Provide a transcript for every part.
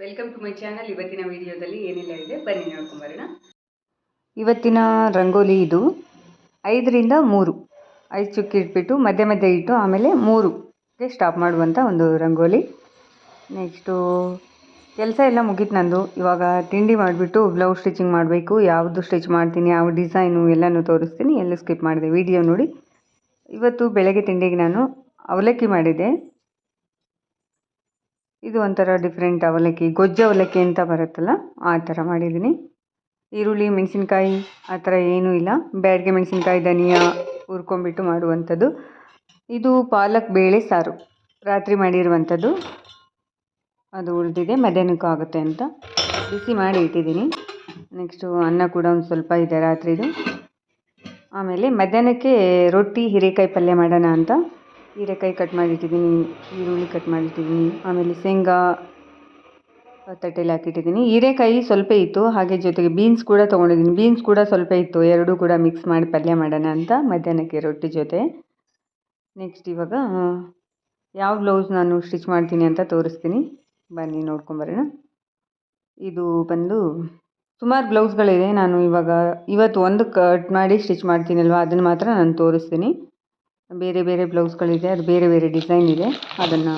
Welcome to my channel ಇವತ್ತಿನ ವಿಡಿಯೋದಲ್ಲಿ ಏನೆಲ್ಲ ಇದೆ? ಬನ್ನಿ ನೋಡ್ಕೊಂಬರೋಣ ಇವತ್ತಿನ ರಂಗೋಲಿ ಇದು. ಐದರಿಂದ ಮೂರು. ಐದು ಚುಕ್ಕಿ ಇಟ್ಬಿಟ್ಟು ಮಧ್ಯೆ ಮಧ್ಯೆ ಇಟ್ಟು ಆಮೇಲೆ ಮೂರುಗೆ ಸ್ಟಾಪ್ ಮಾಡುವಂಥ ಒಂದು ರಂಗೋಲಿ. ನೆಕ್ಸ್ಟು ಕೆಲಸ ಎಲ್ಲ ಮುಗೀತು ನಂದು. ಇವಾಗ ತಿಂಡಿ ಮಾಡಿಬಿಟ್ಟು ಬ್ಲೌಸ್ ಸ್ಟಿಚಿಂಗ್ ಮಾಡಬೇಕು. ಯಾವುದು ಸ್ಟಿಚ್ ಮಾಡ್ತೀನಿ, ಯಾವ ಡಿಸೈನು ಎಲ್ಲನೂ ತೋರಿಸ್ತೀನಿ. ಎಲ್ಲ ಸ್ಕಿಪ್ ಮಾಡಿದೆ. ವಿಡಿಯೋ ನೋಡಿ. ಇವತ್ತು ಬೆಳಗ್ಗೆ ತಿಂಡಿಗೆ ನಾನು ಅವಲಕ್ಕಿ ಮಾಡಿದ್ದೆ. ಇದು ಒಂಥರ ಡಿಫ್ರೆಂಟ್ ಅವಲಕ್ಕಿ, ಗೊಜ್ಜು ಅವಲಕ್ಕಿ ಅಂತ ಬರುತ್ತಲ್ಲ, ಆ ಥರ ಮಾಡಿದ್ದೀನಿ. ಈರುಳ್ಳಿ, ಮೆಣಸಿನ್ಕಾಯಿ, ಆ ಥರ ಏನೂ ಇಲ್ಲ. ಬ್ಯಾಡಿಗೆ ಮೆಣಸಿನ್ಕಾಯಿ, ಧನಿಯಾ ಹುರ್ಕೊಂಬಿಟ್ಟು ಮಾಡುವಂಥದ್ದು. ಇದು ಪಾಲಕ್ ಬೇಳೆ ಸಾರು, ರಾತ್ರಿ ಮಾಡಿರುವಂಥದ್ದು. ಅದು ಉಳಿದಿದೆ, ಮಧ್ಯಾಹ್ನಕ್ಕೂ ಆಗುತ್ತೆ ಅಂತ. ಬಿಸಿ ಮಾಡಿ ಇಟ್ಟಿದ್ದೀನಿ. ನೆಕ್ಸ್ಟು ಅನ್ನ ಕೂಡ ಒಂದು ಸ್ವಲ್ಪ ಇದೆ ರಾತ್ರಿದು. ಆಮೇಲೆ ಮಧ್ಯಾಹ್ನಕ್ಕೆ ರೊಟ್ಟಿ, ಹೀರೆಕಾಯಿ ಪಲ್ಯ ಮಾಡೋಣ ಅಂತ. ಹೀರೆಕಾಯಿ ಕಟ್ ಮಾಡಿಟ್ಟಿದ್ದೀನಿ, ಈರುಳ್ಳಿ ಕಟ್ ಮಾಡಿಟ್ಟಿದ್ದೀನಿ, ಆಮೇಲೆ ಶೇಂಗಾ ತಟ್ಟೆಲಿ ಹಾಕಿಟ್ಟಿದ್ದೀನಿ. ಹೀರೆಕಾಯಿ ಸ್ವಲ್ಪ ಇತ್ತು, ಹಾಗೆ ಜೊತೆಗೆ ಬೀನ್ಸ್ ಕೂಡ ತೊಗೊಂಡಿದ್ದೀನಿ. ಬೀನ್ಸ್ ಕೂಡ ಸ್ವಲ್ಪ ಇತ್ತು, ಎರಡೂ ಕೂಡ ಮಿಕ್ಸ್ ಮಾಡಿ ಪಲ್ಯ ಮಾಡೋಣ ಅಂತ ಮಧ್ಯಾಹ್ನಕ್ಕೆ ರೊಟ್ಟಿ ಜೊತೆ. ನೆಕ್ಸ್ಟ್ ಇವಾಗ ಯಾವ ಬ್ಲೌಸ್ ನಾನು ಸ್ಟಿಚ್ ಮಾಡ್ತೀನಿ ಅಂತ ತೋರಿಸ್ತೀನಿ. ಬನ್ನಿ ನೋಡ್ಕೊಂಬರೋಣ ಇದು ಬಂದು ಸುಮಾರು ಬ್ಲೌಸ್ಗಳಿದೆ ನಾನು ಇವಾಗ ಇವತ್ತು ಒಂದು ಕಟ್ ಮಾಡಿ ಸ್ಟಿಚ್ ಮಾಡ್ತೀನಲ್ವ, ಅದನ್ನು ಮಾತ್ರ ನಾನು ತೋರಿಸ್ತೀನಿ. ಬೇರೆ ಬೇರೆ ಬ್ಲೌಸ್ಗಳಿದೆ, ಅದು ಬೇರೆ ಬೇರೆ ಡಿಸೈನ್ ಇದೆ. ಅದನ್ನು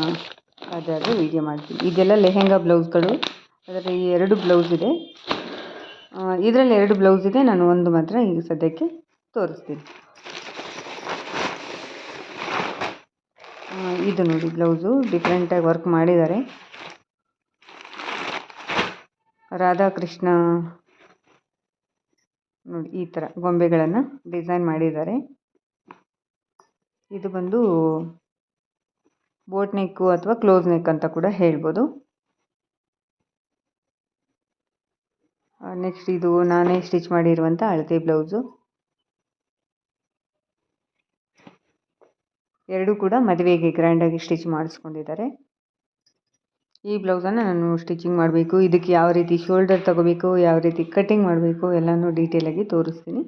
ಅದಾದರೆ ವೀಡಿಯೋ ಮಾಡ್ತೀನಿ. ಇದೆಲ್ಲ ಲೆಹೆಂಗಾ ಬ್ಲೌಸ್ಗಳು. ಅದರಲ್ಲಿ ಎರಡು ಬ್ಲೌಸ್ ಇದೆ. ಇದರಲ್ಲಿ ಎರಡು ಬ್ಲೌಸ್ ಇದೆ. ನಾನು ಒಂದು ಮಾತ್ರ ಈಗ ಸದ್ಯಕ್ಕೆ ತೋರಿಸ್ತೀನಿ. ಇದು ನೋಡಿ ಬ್ಲೌಸು. ಡಿಫ್ರೆಂಟಾಗಿ ವರ್ಕ್ ಮಾಡಿದ್ದಾರೆ. ರಾಧಾಕೃಷ್ಣ ನೋಡಿ ಈ ಥರ ಗೊಂಬೆಗಳನ್ನು ಡಿಸೈನ್ ಮಾಡಿದ್ದಾರೆ. ಇದು ಬಂದು ಬೋಟ್ ನೆಕ್ ಅಥವಾ ಕ್ಲೋಸ್ ನೆಕ್ ಅಂತ ಕೂಡ ಹೇಳ್ಬೋದು. ನೆಕ್ಸ್ಟ್ ಇದು ನಾನೇ ಸ್ಟಿಚ್ ಮಾಡಿರುವಂಥ ಅಳತೆ ಬ್ಲೌಸು ಎರಡೂ ಕೂಡ ಮದುವೆಗೆ ಗ್ರ್ಯಾಂಡಾಗಿ ಸ್ಟಿಚ್ ಮಾಡಿಸ್ಕೊಂಡಿದ್ದಾರೆ. ಈ ಬ್ಲೌಸನ್ನು ನಾನು ಸ್ಟಿಚಿಂಗ್ ಮಾಡಬೇಕು. ಇದಕ್ಕೆ ಯಾವ ರೀತಿ ಶೋಲ್ಡರ್ ತಗೋಬೇಕು, ಯಾವ ರೀತಿ ಕಟ್ಟಿಂಗ್ ಮಾಡಬೇಕು ಎಲ್ಲನೂ ಡೀಟೇಲಾಗಿ ತೋರಿಸ್ತೀನಿ.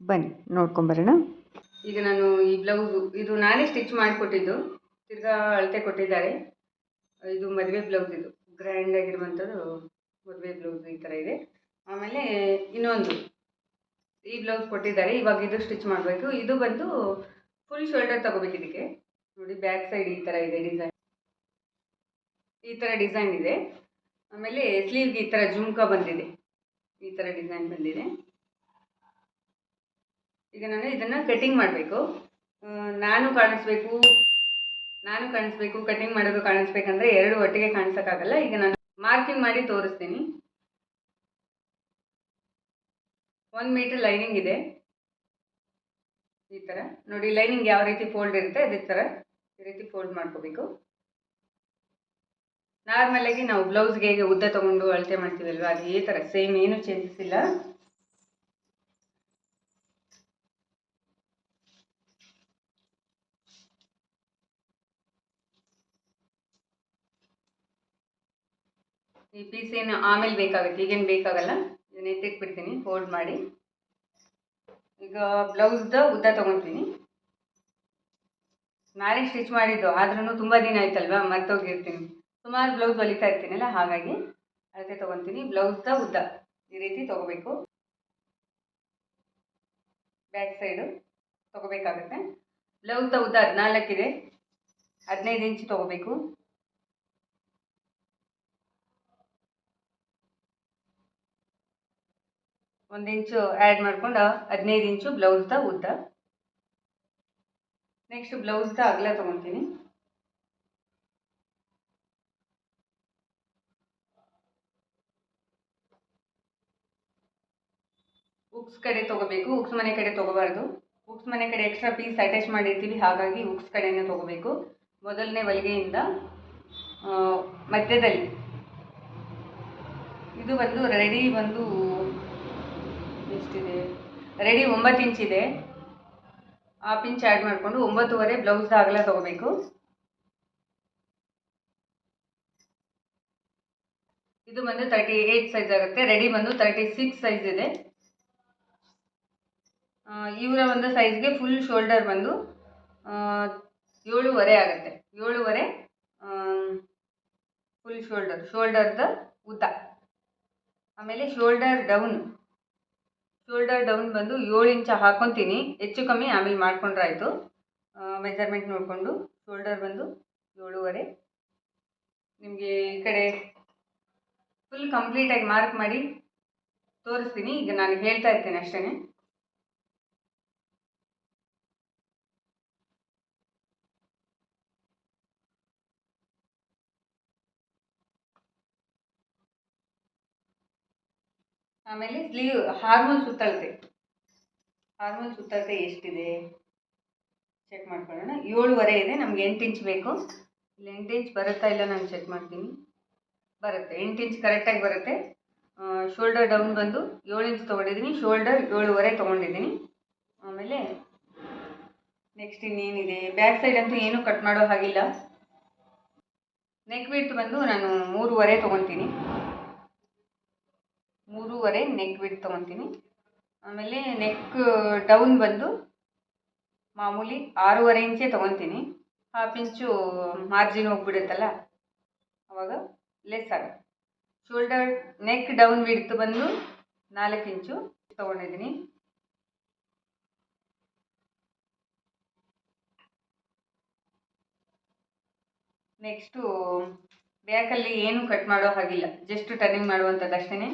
ಬನ್ನಿ ನೋಡ್ಕೊಂಬರೋಣ ಈಗ ನಾನು ಈ ಬ್ಲೌಸು, ಇದು ನಾನೇ ಸ್ಟಿಚ್ ಮಾಡಿಕೊಟ್ಟಿದ್ದು. ತಿರ್ಗಾ ಅಳತೆ ಕೊಟ್ಟಿದ್ದಾರೆ. ಇದು ಮದುವೆ ಬ್ಲೌಸ್ ಇದು. ಗ್ರ್ಯಾಂಡ್ ಆಗಿರುವಂಥದ್ದು ಮದುವೆ ಬ್ಲೌಸ್ ಈ ಥರ ಇದೆ. ಆಮೇಲೆ ಇನ್ನೊಂದು. ಈ ಬ್ಲೌಸ್ ಕೊಟ್ಟಿದ್ದಾರೆ. ಇವಾಗ ಇದು ಸ್ಟಿಚ್ ಮಾಡಬೇಕು. ಇದು ಬಂದು ಫುಲ್ ಶೋಲ್ಡರ್ ತಗೋಬೇಕು ಇದಕ್ಕೆ. ನೋಡಿ ಬ್ಯಾಕ್ ಸೈಡ್ ಈ ಥರ ಇದೆ ಡಿಸೈನ್ ಈ ಥರ ಡಿಸೈನ್ ಇದೆ. ಆಮೇಲೆ ಸ್ಲೀವ್ಗೆ ಈ ಥರ ಜುಮ್ಕ ಬಂದಿದೆ. ಈ ಥರ ಡಿಸೈನ್ ಬಂದಿದೆ. ಈಗ ನಾನು ಇದನ್ನು ಕಟಿಂಗ್ ಮಾಡಬೇಕು. ನಾನು ಕಾಣಿಸ್ಬೇಕು ನಾನು ಕಾಣಿಸ್ಬೇಕು ಕಟಿಂಗ್ ಮಾಡೋದು ಕಾಣಿಸ್ಬೇಕಂದ್ರೆ ಎರಡು ಒಟ್ಟಿಗೆ ಕಾಣಿಸೋಕ್ಕಾಗಲ್ಲ. ಈಗ ನಾನು ಮಾರ್ಕಿಂಗ್ ಮಾಡಿ ತೋರಿಸ್ತೀನಿ. ಒಂದು ಮೀಟರ್ ಲೈನಿಂಗ್ ಇದೆ. ಈ ಥರ ನೋಡಿ ಲೈನಿಂಗ್ ಯಾವ ರೀತಿ ಫೋಲ್ಡ್ ಇರುತ್ತೆ, ಅದೇ ಥರ ಈ ರೀತಿ ಫೋಲ್ಡ್ ಮಾಡ್ಕೋಬೇಕು. ನಾರ್ಮಲಾಗಿ ನಾವು ಬ್ಲೌಸ್ಗೆ ಹೇಗೆ ಉದ್ದ ತೊಗೊಂಡು ಅಳತೆ ಮಾಡ್ತೀವಲ್ವ, ಅದು ಈ ಥರ ಸೇಮ್ ಏನು ಚೇಂಜಸ್ ಇಲ್ಲ. ಈ ಪೀಸ್ ಏನು ಆಮೇಲೆ ಬೇಕಾಗುತ್ತೆ, ಈಗೇನು ಬೇಕಾಗಲ್ಲ? ಇದನ್ನ ಎತ್ತಿಟ್ಬಿಡ್ತೀನಿ ಫೋಲ್ಡ್ ಮಾಡಿ. ಈಗ ಬ್ಲೌಸ್ದ ಉದ್ದ ತೊಗೊತೀನಿ. ನಾನೇ ಸ್ಟಿಚ್ ಮಾಡಿದ್ದು ಆದ್ರೂ ತುಂಬ ದಿನ ಆಯ್ತಲ್ವಾ, ಮರ್ತೋಗಿರ್ತೀನಿ. ಸುಮಾರು ಬ್ಲೌಸ್ ಹೊಲಿತಾ ಇರ್ತೀನಲ್ಲ, ಹಾಗಾಗಿ ಅಳತೆ ತೊಗೊತೀನಿ. ಬ್ಲೌಸ್ದ ಉದ್ದ, ಈ ರೀತಿ ತೊಗೋಬೇಕು. Back side ತೊಗೋಬೇಕಾಗುತ್ತೆ. ಬ್ಲೌಸ್ದ ಉದ್ದ ಹದಿನಾಲ್ಕಿದೆ, ಹದಿನೈದು ಇಂಚ್ ತೊಗೋಬೇಕು. ಒಂದು ಇಂಚು ಆ್ಯಡ್ ಮಾಡ್ಕೊಂಡು ಹದಿನೈದು ಇಂಚು ಬ್ಲೌಸ್ದ ಉದ್ದ. ನೆಕ್ಸ್ಟ್ ಬ್ಲೌಸ್ದ ಅಗಲ ತೊಗೊತೀನಿ. ಉಕ್ಸ್ ಕಡೆ ತೊಗೋಬೇಕು ಉಕ್ಸ್ ಮನೆ ಕಡೆ ತೊಗೋಬಾರ್ದು. ಉಕ್ಸ್ ಮನೆ ಕಡೆ ಎಕ್ಸ್ಟ್ರಾ ಪೀಸ್ ಅಟ್ಯಾಚ್ ಮಾಡಿರ್ತೀವಿ, ಹಾಗಾಗಿ ಉಕ್ಸ್ ಕಡೆನೇ ತೊಗೋಬೇಕು. ಮೊದಲನೇ ಹೊಲಿಗೆಯಿಂದ ಮಧ್ಯದಲ್ಲಿ. ಇದು ಒಂದು ರೆಡಿ ಬಂದು ಎಷ್ಟಿದೆ ರೆಡಿ ಒಂಬತ್ತು ಇಂಚಿದೆ ಹಾಫ್ ಇಂಚ್ ಆ್ಯಡ್ ಮಾಡಿಕೊಂಡು ಒಂಬತ್ತುವರೆ ಬ್ಲೌಸ್ ಅಗಲ ತೊಗೋಬೇಕು. ಇದು ಬಂದು ತರ್ಟಿ ಏಯ್ಟ್ ಸೈಜ್ ಆಗುತ್ತೆ. ರೆಡಿ ಬಂದು ತರ್ಟಿ ಸಿಕ್ಸ್ ಸೈಜ್ ಇದೆ ಇವರ ಒಂದು ಸೈಜ್ಗೆ ಫುಲ್ ಶೋಲ್ಡರ್ ಬಂದು ಏಳುವರೆ ಆಗುತ್ತೆ. ಏಳುವರೆ ಫುಲ್ ಶೋಲ್ಡರ್ ಶೋಲ್ಡರ್ದ ಉದ್ದ. ಆಮೇಲೆ ಶೋಲ್ಡರ್ ಡೌನ್ ಶೋಲ್ಡರ್ ಡೌನ್ ಬಂದು ಏಳು ಇಂಚ ಹಾಕ್ಕೊತೀನಿ ಹೆಚ್ಚು ಕಮ್ಮಿ ಆಮೇಲೆ ಮಾಡ್ಕೊಂಡ್ರೆ ಆಯಿತು ಮೆಜರ್ಮೆಂಟ್ ನೋಡಿಕೊಂಡು ಶೋಲ್ಡರ್ ಬಂದು ಏಳುವರೆ. ನಿಮಗೆ ಈ ಕಡೆ ಫುಲ್ ಕಂಪ್ಲೀಟಾಗಿ ಮಾರ್ಕ್ ಮಾಡಿ ತೋರಿಸ್ತೀನಿ. ಈಗ ನಾನು ಹೇಳ್ತಾ ಇರ್ತೇನೆ ಅಷ್ಟೇ ಆಮೇಲೆ ಸ್ಲೀವ್ ಹಾರ್ಮೋನ್ ಸುತ್ತಳತೆ. ಹಾರ್ಮೋನ್ ಸುತ್ತಳತೆ ಎಷ್ಟಿದೆ? ಚೆಕ್ ಮಾಡ್ಕೊಳ್ಳೋಣ. ಏಳುವರೆ ಇದೆ, ನಮ್ಗೆ ಎಂಟು ಇಂಚ್ ಬೇಕು. ಇಲ್ಲಿ ಎಂಟು ಇಂಚ್ ಬರುತ್ತಾ ಇಲ್ಲ ನಾನು ಚೆಕ್ ಮಾಡ್ತೀನಿ. ಬರುತ್ತೆ, ಎಂಟು ಇಂಚ್ ಕರೆಕ್ಟಾಗಿ ಬರುತ್ತೆ. ಶೋಲ್ಡರ್ ಡೌನ್ ಬಂದು ಏಳು ಇಂಚ್ ತೊಗೊಂಡಿದ್ದೀನಿ ಶೋಲ್ಡರ್ ಏಳುವರೆ ತೊಗೊಂಡಿದ್ದೀನಿ. ಆಮೇಲೆ ನೆಕ್ಸ್ಟ್ ಇನ್ನೇನಿದೆ? ಬ್ಯಾಕ್ ಸೈಡ್ ಅಂತೂ ಏನೂ ಕಟ್ ಮಾಡೋ ಹಾಗಿಲ್ಲ. ನೆಕ್ ವಿಡ್ತ್ ಬಂದು ನಾನು ಮೂರುವರೆ ತೊಗೊತೀನಿ. ಮೂರುವರೆ ನೆಕ್ ವಿಡ್ ತೊಗೊತೀನಿ. ಆಮೇಲೆ ನೆಕ್ ಡೌನ್ ಬಂದು ಮಾಮೂಲಿ ಆರೂವರೆ ಇಂಚೆ ತೊಗೊತೀನಿ. ಹಾಫ್ ಇಂಚು ಮಾರ್ಜಿನ್ ಹೋಗ್ಬಿಡುತ್ತಲ್ಲ, ಅವಾಗ ಲೆಸ್ ಆಗುತ್ತೆ. ಶೋಲ್ಡರ್ ನೆಕ್ ಡೌನ್ ಬಿಡ್ತು ಬಂದು ನಾಲ್ಕು ಇಂಚು ತೊಗೊಂಡಿದ್ದೀನಿ. ನೆಕ್ಸ್ಟು ಬ್ಯಾಕಲ್ಲಿ ಏನು ಕಟ್ ಮಾಡೋ ಹಾಗಿಲ್ಲ ಜಸ್ಟ್ ಟರ್ನಿಂಗ್ ಮಾಡುವಂಥದ್ದು ಅಷ್ಟೇ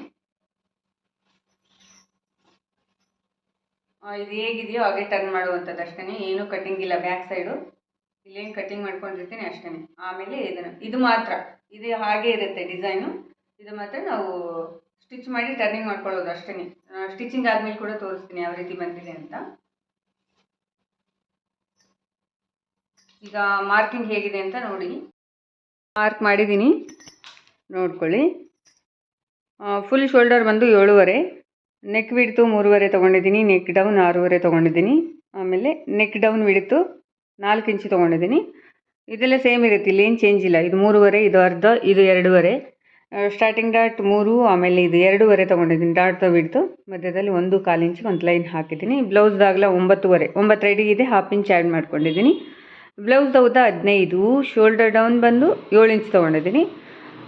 ಇದು ಹೇಗಿದೆಯೋ ಹಾಗೆ ಟರ್ನ್ ಮಾಡುವಂಥದ್ದು ಅಷ್ಟೇ ಏನು ಕಟ್ಟಿಂಗ್ ಇಲ್ಲ ಬ್ಯಾಕ್ ಸೈಡು ಇಲ್ಲೇನು ಕಟ್ಟಿಂಗ್ ಮಾಡ್ಕೊಂಡಿರ್ತೀನಿ ಅಷ್ಟೇ ಆಮೇಲೆ ಇದನ್ನು, ಇದು ಮಾತ್ರ. ಇದು ಹಾಗೆ ಇರುತ್ತೆ ಡಿಸೈನು ಇದು ಮಾತ್ರ ನಾವು ಸ್ಟಿಚ್ ಮಾಡಿ ಟರ್ನಿಂಗ್ ಮಾಡ್ಕೊಳ್ಳೋದು ಅಷ್ಟೇ ಸ್ಟಿಚಿಂಗ್ ಆದಮೇಲೆ ಕೂಡ ತೋರಿಸ್ತೀನಿ ಯಾವ ರೀತಿ ಬಂದಿದೆ ಅಂತ. ಈಗ ಮಾರ್ಕಿಂಗ್ ಹೇಗಿದೆ ಅಂತ ನೋಡಿ. ಮಾರ್ಕ್ ಮಾಡಿದ್ದೀನಿ. ನೋಡ್ಕೊಳ್ಳಿ. ಫುಲ್ ಶೋಲ್ಡರ್ ಬಂದು ಏಳುವರೆ. ನೆಕ್ ವಿಡ್ತು ಮೂರುವರೆ ತೊಗೊಂಡಿದ್ದೀನಿ ನೆಕ್ ಡೌನ್ ಆರೂವರೆ ತೊಗೊಂಡಿದ್ದೀನಿ. ಆಮೇಲೆ ನೆಕ್ ಡೌನ್ ವಿಡ್ತು ನಾಲ್ಕು ಇಂಚು ತೊಗೊಂಡಿದ್ದೀನಿ. ಇದೆಲ್ಲ ಸೇಮ್ ಇರುತ್ತೆ, ಇಲ್ಲಿ ಏನು ಚೇಂಜ್ ಇಲ್ಲ. ಇದು ಮೂರುವರೆ, ಇದು ಅರ್ಧ, ಇದು ಎರಡೂವರೆ. ಸ್ಟಾರ್ಟಿಂಗ್ ಡಾಟ್ ಮೂರು, ಆಮೇಲೆ ಇದು ಎರಡೂವರೆ ತೊಗೊಂಡಿದ್ದೀನಿ ಡಾಟ್ ವಿಡ್ತು ಮಧ್ಯದಲ್ಲಿ ಒಂದು ಕಾಲು ಇಂಚು, ಒಂದು ಲೈನ್ ಹಾಕಿದ್ದೀನಿ. ಬ್ಲೌಸ್ದಾಗಲ ಒಂಬತ್ತುವರೆ, ಒಂಬತ್ತು ರೆಡಿ ಇದೆ ಹಾಫ್ ಇಂಚ್ ಆ್ಯಡ್ ಮಾಡ್ಕೊಂಡಿದ್ದೀನಿ. ಬ್ಲೌಸ್ದ ಉದ್ದ ಹದಿನೈದು ಶೋಲ್ಡರ್ ಡೌನ್ ಬಂದು ಏಳು ಇಂಚ್ ತೊಗೊಂಡಿದ್ದೀನಿ.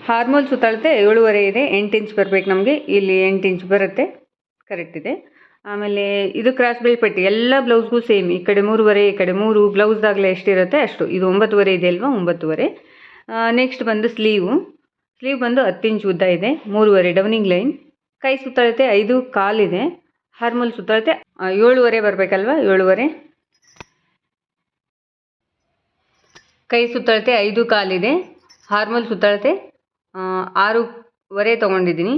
ಹಾರ್ಮೋಲ್ ಸುತ್ತಳತೆ ಏಳುವರೆ ಇದೆ, ಎಂಟು ಇಂಚ್ ಬರಬೇಕು ನಮಗೆ. ಇಲ್ಲಿ ಎಂಟು ಇಂಚ್ ಬರುತ್ತೆ. ಕರೆಕ್ಟ್ ಇದೆ. ಆಮೇಲೆ ಇದು ಕ್ರಾಸ್ ಬೆಲ್ಟ್ ಪಟ್ಟಿ, ಎಲ್ಲ ಬ್ಲೌಸ್ಗೂ ಸೇಮ್ ಈ ಕಡೆ ಮೂರುವರೆ, ಈ ಕಡೆ ಮೂರು ಬ್ಲೌಸ್ದಾಗಲೇ ಎಷ್ಟಿರುತ್ತೆ ಅಷ್ಟು. ಇದು ಒಂಬತ್ತುವರೆ ಇದೆ ಅಲ್ವಾ, ಒಂಬತ್ತುವರೆ. ನೆಕ್ಸ್ಟ್ ಬಂದು ಸ್ಲೀವು ಸ್ಲೀವ್ ಬಂದು ಹತ್ತು ಇಂಚ್ ಉದ್ದ ಇದೆ, ಮೂರುವರೆ, ಡೌನಿಂಗ್ ಲೈನ್. ಕೈ ಸುತ್ತಳತೆ ಐದು ಕಾಲಿದೆ ಹಾರ್ಮಲ್ ಸುತ್ತಳತೆ ಏಳುವರೆ ಬರಬೇಕಲ್ವಾ, ಏಳುವರೆ. ಕೈ ಸುತ್ತಳತೆ ಐದು ಕಾಲಿದೆ ಹಾರ್ಮಲ್ ಸುತ್ತಳತೆ ಆರೂವರೆ ತೊಗೊಂಡಿದ್ದೀನಿ.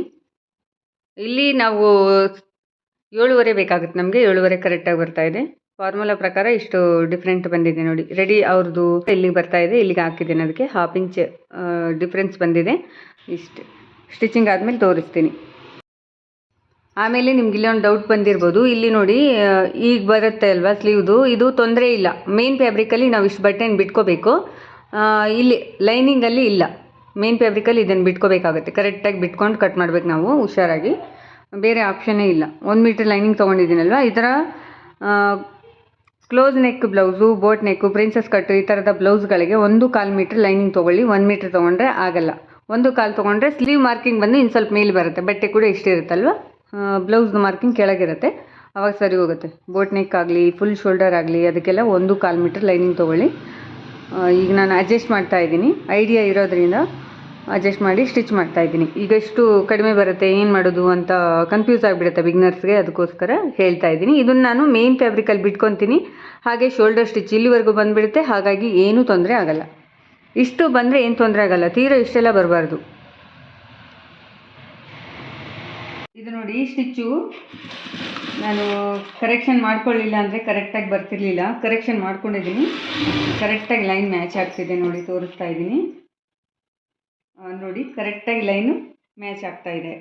ಇಲ್ಲಿ ನಾವು ಏಳುವರೆ ಬೇಕಾಗುತ್ತೆ ನಮಗೆ, ಏಳುವರೆ ಕರೆಕ್ಟಾಗಿ ಬರ್ತಾ ಇದೆ. ಫಾರ್ಮುಲಾ ಪ್ರಕಾರ ಇಷ್ಟು ಡಿಫ್ರೆಂಟ್ ಬಂದಿದೆ ನೋಡಿ. ರೆಡಿ ಅವ್ರದ್ದು ಇಲ್ಲಿಗೆ ಬರ್ತಾ ಇದೆ ಇಲ್ಲಿಗೆ ಹಾಕಿದ್ದೀನಿ ಅದಕ್ಕೆ ಹಾಫ್ ಇಂಚ್ ಡಿಫ್ರೆನ್ಸ್ ಬಂದಿದೆ. ಇಷ್ಟು ಸ್ಟಿಚಿಂಗ್ ಆದಮೇಲೆ ತೋರಿಸ್ತೀನಿ. ಆಮೇಲೆ ನಿಮ್ಗೆ ಇಲ್ಲೊಂದು ಡೌಟ್ ಬಂದಿರ್ಬೋದು. ಇಲ್ಲಿ ನೋಡಿ ಈಗ ಬರುತ್ತೆ ಅಲ್ವಾ ಸ್ಲೀವ್ದು ಇದು ತೊಂದರೆ ಇಲ್ಲ. ಮೇನ್ ಫ್ಯಾಬ್ರಿಕಲ್ಲಿ ನಾವು ಇಷ್ಟು ಬಟ್ಟೆನ ಬಿಟ್ಕೋಬೇಕು. ಇಲ್ಲಿ ಲೈನಿಂಗಲ್ಲಿ ಇಲ್ಲ. ಮೇನ್ ಫ್ಯಾಬ್ರಿಕಲ್ಲಿ ಇದನ್ನು ಬಿಟ್ಕೋಬೇಕಾಗುತ್ತೆ. ಕರೆಕ್ಟಾಗಿ ಬಿಟ್ಕೊಂಡು ಕಟ್ ಮಾಡಬೇಕು ನಾವು, ಹುಷಾರಾಗಿ. ಬೇರೆ ಆಪ್ಷನ್ನೇ ಇಲ್ಲ. ಒಂದು ಮೀಟ್ರ್ ಲೈನಿಂಗ್ ತೊಗೊಂಡಿದ್ದೀನಲ್ವ? ಈ ಥರ close neck blouse boat neck princess cut ಈ ಥರದ ಬ್ಲೌಸ್ಗಳಿಗೆ ಒಂದು ಕಾಲು ಮೀಟ್ರ್ ಲೈನಿಂಗ್ ತೊಗೊಳ್ಳಿ, ಒಂದು ಮೀಟ್ರ್ ತೊಗೊಂಡ್ರೆ ಆಗಲ್ಲ. ಒಂದು ಕಾಲು ತೊಗೊಂಡ್ರೆ ಸ್ಲೀವ್ ಮಾರ್ಕಿಂಗ್ ಬಂದು ಇನ್ನು ಸ್ವಲ್ಪ ಮೇಲೆ ಬರುತ್ತೆ. ಬಟ್ಟೆ ಕೂಡ ಇಷ್ಟಿರುತ್ತಲ್ವ ಬ್ಲೌಸ್ ಮಾರ್ಕಿಂಗ್ ಕೆಳಗಿರುತ್ತೆ ಅವಾಗ ಸರಿ ಹೋಗುತ್ತೆ. ಬೋಟ್ ನೆಕ್ ಆಗಲಿ ಫುಲ್ ಶೋಲ್ಡರ್ ಆಗಲಿ, ಅದಕ್ಕೆಲ್ಲ ಒಂದು ಕಾಲು ಮೀಟ್ರ್ ಲೈನಿಂಗ್ ತೊಗೊಳ್ಳಿ. ಈಗ ನಾನು ಅಡ್ಜಸ್ಟ್ ಮಾಡ್ತಾ ಇದ್ದೀನಿ. ಐಡಿಯಾ ಇರೋದ್ರಿಂದ ಅಡ್ಜಸ್ಟ್ ಮಾಡಿ ಸ್ಟಿಚ್ ಮಾಡ್ತಾ ಇದ್ದೀನಿ. ಈಗ ಎಷ್ಟು ಕಡಿಮೆ ಬರುತ್ತೆ, ಏನು ಮಾಡೋದು ಅಂತ ಕನ್ಫ್ಯೂಸ್ ಆಗಿಬಿಡುತ್ತೆ ಬಿಗ್ನರ್ಸ್ಗೆ ಅದಕ್ಕೋಸ್ಕರ ಹೇಳ್ತಾ ಇದ್ದೀನಿ. ಇದನ್ನು ನಾನು ಮೇನ್ ಫ್ಯಾಬ್ರಿಕಲ್ಲಿ ಬಿಟ್ಕೊತೀನಿ. ಹಾಗೆ ಶೋಲ್ಡರ್ ಸ್ಟಿಚ್ ಇಲ್ಲಿವರೆಗೂ ಬಂದುಬಿಡುತ್ತೆ, ಹಾಗಾಗಿ ಏನೂ ತೊಂದರೆ ಆಗಲ್ಲ. ಇಷ್ಟು ಬಂದರೆ ಏನು ತೊಂದರೆ ಆಗಲ್ಲ, ತೀರಾ ಇಷ್ಟೆಲ್ಲ ಬರಬಾರ್ದು. ಇದು ನೋಡಿ, ಈ ಸ್ಟಿಚ್ಚು ನಾನು ಕರೆಕ್ಷನ್ ಮಾಡ್ಕೊಳ್ಳಿಲ್ಲ ಅಂದರೆ ಕರೆಕ್ಟಾಗಿ ಬರ್ತಿರ್ಲಿಲ್ಲ. ಕರೆಕ್ಷನ್ ಮಾಡ್ಕೊಂಡಿದ್ದೀನಿ. ಕರೆಕ್ಟಾಗಿ ಲೈನ್ ಮ್ಯಾಚ್ ಆಗ್ತಿದೆ ನೋಡಿ, ತೋರಿಸ್ತಾ ಇದ್ದೀನಿ. ನೋಡಿ ಕರೆಕ್ಟಾಗಿ ಲೈನು ಮ್ಯಾಚ್ ಆಗ್ತಾ ಇದೆ.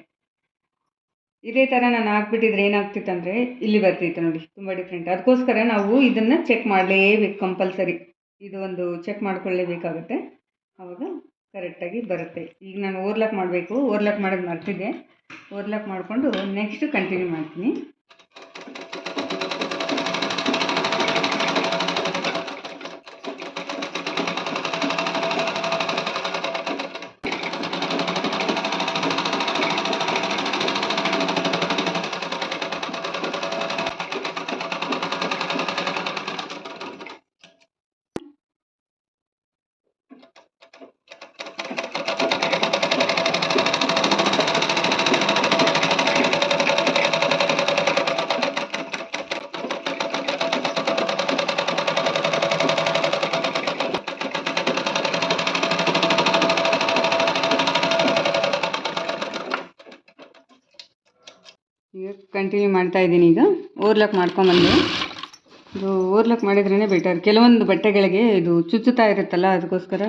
ಇದೇ ಥರ ನಾನು ಹಾಕ್ಬಿಟ್ಟಿದ್ರೆ ಏನಾಗ್ತಿತ್ತಂದರೆ ಇಲ್ಲಿ ಬರ್ತಿತ್ತು ನೋಡಿ, ತುಂಬ ಡಿಫ್ರೆಂಟ್ ಅದಕ್ಕೋಸ್ಕರ ನಾವು ಇದನ್ನು ಚೆಕ್ ಮಾಡಲೇಬೇಕು ಕಂಪಲ್ಸರಿ ಇದು ಒಂದು ಚೆಕ್ ಮಾಡ್ಕೊಳ್ಳೇಬೇಕಾಗುತ್ತೆ. ಆವಾಗ ಕರೆಕ್ಟಾಗಿ ಬರುತ್ತೆ. ಈಗ ನಾನು ಓರ್ಲಾಕ್ ಮಾಡಬೇಕು. ಓರ್ಲಾಕ್ ಮಾಡೋದು ಮರ್ತಿದ್ದೆ. ಓರ್ಲಾಕ್ ಮಾಡಿಕೊಂಡು ನೆಕ್ಸ್ಟ್ ಕಂಟಿನ್ಯೂ ಮಾಡ್ತೀನಿ. ಮಾಡ್ತಾ ಇದ್ದೀನಿ ಈಗ. ಓರ್ಲಾಕ್ ಮಾಡ್ಕೊಂಬಂದೆ ಇದು ಓರ್ಲಾಕ್ ಮಾಡಿದ್ರೇ ಬೆಟರ್. ಕೆಲವೊಂದು ಬಟ್ಟೆಗಳಿಗೆ ಇದು ಚುಚ್ಚುತ್ತಾ ಇರುತ್ತಲ್ಲ, ಅದಕ್ಕೋಸ್ಕರ.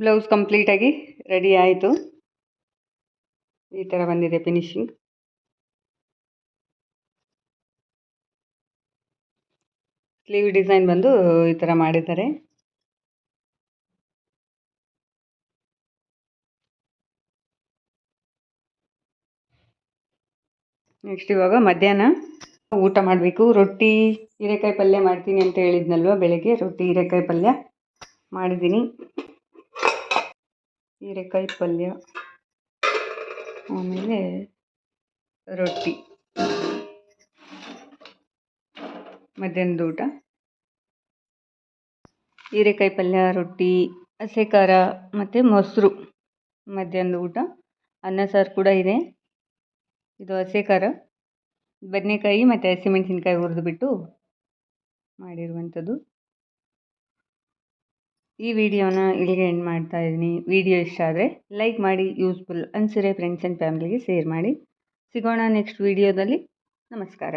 ಬ್ಲೌಸ್ ಕಂಪ್ಲೀಟಾಗಿ ರೆಡಿ ಆಯಿತು. ಈ ಥರ ಬಂದಿದೆ ಫಿನಿಶಿಂಗ್ ಸ್ಲೀವ್ ಡಿಸೈನ್ ಬಂದು ಈ ಥರ ಮಾಡಿದ್ದಾರೆ. ನೆಕ್ಸ್ಟ್ ಇವಾಗ ಮಧ್ಯಾಹ್ನ ಊಟ ಮಾಡಬೇಕು. ರೊಟ್ಟಿ ಹೀರೆಕಾಯಿ ಪಲ್ಯ ಮಾಡ್ತೀನಿ ಅಂತ ಹೇಳಿದ್ನಲ್ವ, ಬೆಳಗ್ಗೆ ರೊಟ್ಟಿ ಹೀರೆಕಾಯಿ ಪಲ್ಯ ಮಾಡಿದ್ದೀನಿ. ಹೀರೆಕಾಯಿ ಪಲ್ಯ ಆಮೇಲೆ ರೊಟ್ಟಿ, ಮಧ್ಯಾಹ್ನದ ಊಟ. ಹೀರೆಕಾಯಿ ಪಲ್ಯ ರೊಟ್ಟಿ, ಹಸೆ ಖಾರ ಮತ್ತು ಮೊಸರು ಮಧ್ಯಾಹ್ನದ ಊಟ. ಅನ್ನ, ಸಾರು ಕೂಡ ಇದೆ. ಇದು ಹಸಿ ಖಾರ, ಬದನೆಕಾಯಿ ಮತ್ತು ಹಸಿಮೆಣಸಿನ್ಕಾಯಿ ಹುರಿದ್ಬಿಟ್ಟು ಮಾಡಿರುವಂಥದ್ದು. ಈ ವಿಡಿಯೋನ ಇಲ್ಲಿಗೆ ಎಂಡ್ ಮಾಡ್ತಾ ಇದ್ದೀನಿ. ವಿಡಿಯೋ ಇಷ್ಟ ಆದರೆ ಲೈಕ್ ಮಾಡಿ ಯೂಸ್ಫುಲ್ ಅನ್ಸಿರೆ ಫ್ರೆಂಡ್ಸ್ ಆ್ಯಂಡ್ ಫ್ಯಾಮಿಲಿಗೆ ಶೇರ್ ಮಾಡಿ. ಸಿಗೋಣ ನೆಕ್ಸ್ಟ್ ವಿಡಿಯೋದಲ್ಲಿ. ನಮಸ್ಕಾರ.